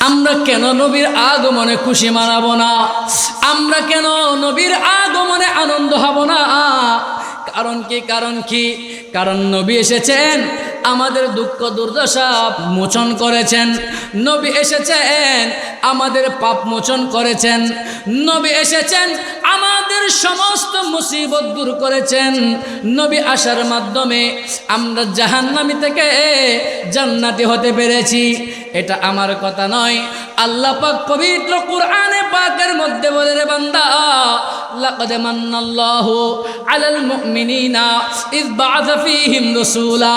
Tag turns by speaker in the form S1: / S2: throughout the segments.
S1: আমরা কেন নবীর আগমনে খুশি মানাবো না? আমরা কেন নবীর আগমনে আনন্দ হব না? কারণ কি কারণ কি? কারণ নবী এসেছেন, আমাদের দুঃখ দুর্দশা মোচন করেছেন। নবী এসেছেন, আমাদের পাপ মোচন করেছেন। নবী এসেছেন, আমাদের সমস্ত মুসিবত দূর করেছেন। নবী আসার মাধ্যমে আমরা জাহান্নামি থেকে জান্নাতি হতে পেরেছি। এটা আমার কথা নয়। আল্লাহ পাক পবিত্র কুরআনে পাকের মধ্যে বলে রে বান্দা লাকাদ মান্নাল্লাহু আলাল মুমিনিনা ইয বাআথা ফীহিম রাসূলা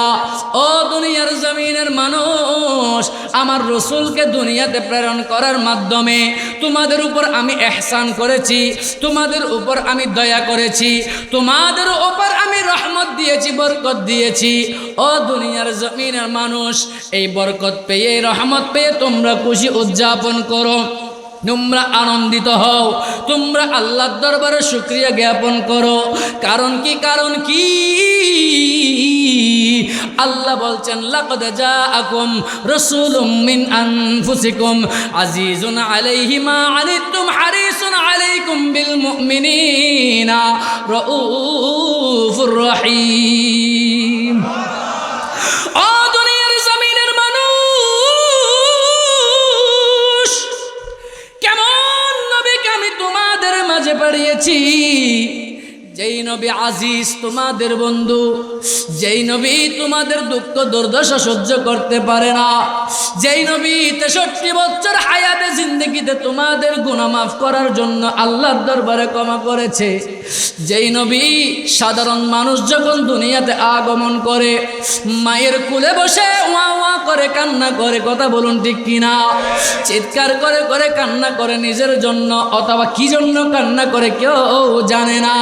S1: ও দুনিয়ার জমিনের মানুষ, আমার রসুলকে দুনিয়াতে প্রেরণ করার মাধ্যমে তোমাদের উপর আমি এহসান করেছি, তোমাদের উপর আমি দয়া করেছি, তোমাদের উপর আমি রহমত দিয়েছি, বরকত দিয়েছি। ও দুনিয়ার জমিনের মানুষ, এই বরকত পেয়ে, রহমত পেয়ে তোমরা খুশি উদযাপন করো। তোমরা আনন্দিত হও। তোমরা আল্লাহর দরবারে শুক্রিয়া জ্ঞাপন করো। কারণ কি কারণ কি? আল্লাহ বলছেন, লাকদ জাআকুম রাসূলুম মিন আনফুসিকুম আজিজুন আলাইহি মা আনিতুম হারিসুন আলাইকুম বিল মুমিনিনা রাউফুর রহিম। পাঠিয়েছি যেই নবী আজিজ তোমাদের বন্ধু, যেই নবী তোমাদের দুঃখ দুর্দশা সহ্য করতে পারে না, যেই নবী তেষট্টি বছর হায়াতে জিন্দগিতে তোমাদের গুণা মাফ করার জন্য আল্লাহর দরবারে ক্ষমা করেছে। যেই নবী সাধারণ মানুষ যখন দুনিয়াতে আগমন করে, মায়ের কুলে বসে ওয়া করে কান্না করে, কথা বলুন ঠিক কিনা? চিৎকার করে করে কান্না করে নিজের জন্য, অথবা কি জন্য কান্না করে কেউ জানে না।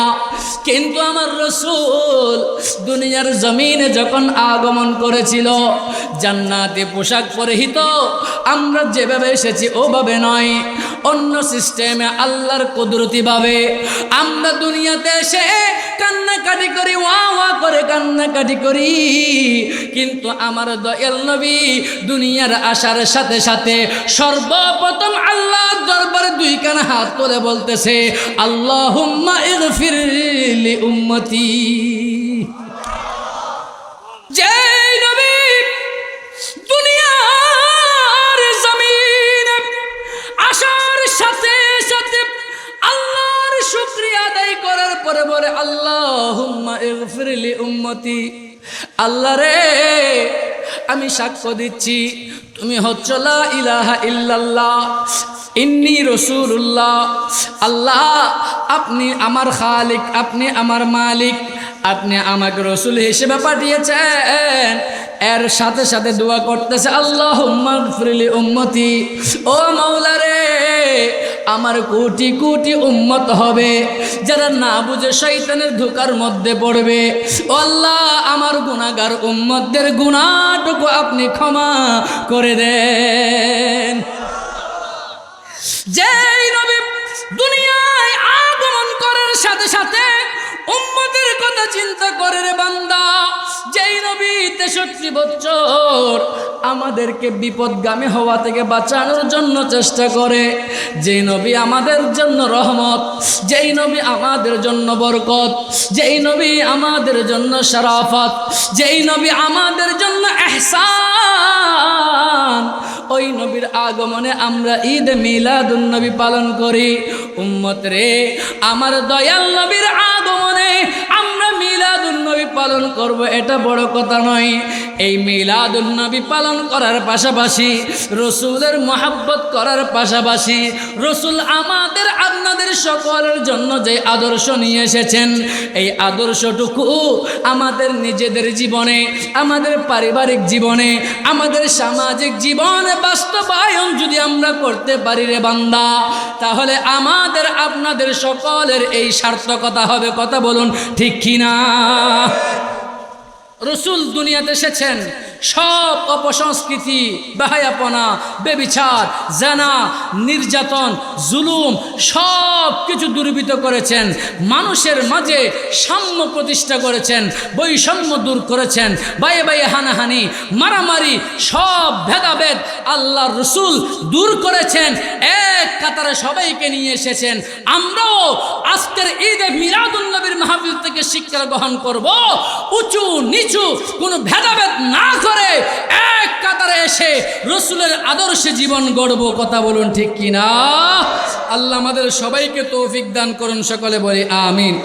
S1: কিন্তু আমার রসুল দুনিয়ার জমিনে যখন আগমন করেছিল, জান্নাতে পোশাক পরিহিত, আমরা যেভাবে এসেছি ওভাবে নয়। অন্য সিস্টেমে আল্লাহর কুদরতিভাবে আমরা দুনিয়াতে এসে কান্নাকাটি করি, ওয়া ওয়া করে কান্নাকাটি করি। কিন্তু আমার দয়াল নবী দুনিয়ার আসার সাথে সাথে সর্বপ্রথম আল্লাহ দরবারে দুই কান হাত তুলে বলতেছে, আল্লাহুম্মা ইগফির লি উম্মতি। যেই পরে বলে, আল্লাহুম্মা উম্মতি। আল্লাহ রে, আমি সাক্ষ্য দিচ্ছি, তুমি ইলাহা ইল্লাল্লাহ, ইন্নি রসুল্লাহ আল্লাহ, আপনি আমার খালিক, আপনি আমার মালিক, আপনি আমাকে রসুল হিসেবে পাঠিয়েছেন। এর সাথে সাথে দোয়া করতেছে আল্লাহ উম্মতি। ও রে আমার কোটি কোটি উম্মত হবে, যারা না বুঝে শৈতানের ধোকার মধ্যে পড়বে। আল্লাহ, আমার গুণাগার উম্মতদের গুণাটুকু আপনি ক্ষমা করে দেন। যেই নবী দুনিয়ায় আগমন করার সাথে সাথে উম্মতের কথা চিন্তা করে রে বান্দা। যেই নবী তেষট্টি বছর আমাদেরকে বিপদগামী হওয়া থেকে বাঁচানোর জন্য চেষ্টা করে, যেই নবী আমাদের জন্য রহমত, যেই নবী আমাদের জন্য বরকত, যেই নবী আমাদের জন্য শরাফত, যেই নবী আমাদের জন্য এহসান। ওই নবীর আগমনে আমরা ঈদ মিলাদুন নবী পালন করি। উম্মত রে, আমার দয়াল নবীর আমরা পালন করব এটা বড় কথা নয়। এই মিলাদুন নবী পালন করার পাশাপাশি, রসুলের মহাব্বত করার পাশাপাশি, রসুল আমাদের আপনাদের সকলের জন্য যে আদর্শ নিয়ে এসেছেন, এই আদর্শটুকু আমাদের নিজেদের জীবনে, আমাদের পারিবারিক জীবনে, আমাদের সামাজিক জীবনে বাস্তবায়ন যদি আমরা করতে পারি রে বান্দা, তাহলে আমাদের আপনাদের সকলের এই সার্থকতা হবে। কথা বলুন, ঠিক কিনা? রসুল দুনিয়াতে এসেছেন। সব অপসংস্কৃতি, বাহায়াপনা, বেবিচার, জানা, নির্যাতন, জুলুম, সব কিছু দুর্বৃত করেছেন। মানুষের মাঝে সাম্য প্রতিষ্ঠা করেছেন, বৈষম্য দূর করেছেন বাইয়ে বাইয়ে হানাহানি, মারামারি, সব ভেদাভেদ আল্লাহ রসুল দূর করেছেন। এক কাতারে সবাইকে নিয়ে এসেছেন। আমরাও আজকের ঈদে মিরাদুল্নবীর মাহফিল থেকে শিক্ষা গ্রহণ করব। উঁচু, নিচু, কোনো ভেদাভেদ না করে এক কাতারে এসে রসুলের আদর্শে জীবন গড়ব। কথা বলুন ঠিক কিনা? আল্লাহ আমাদের সবাইকে তৌফিক দান করুন, সকলে বলি আমিন।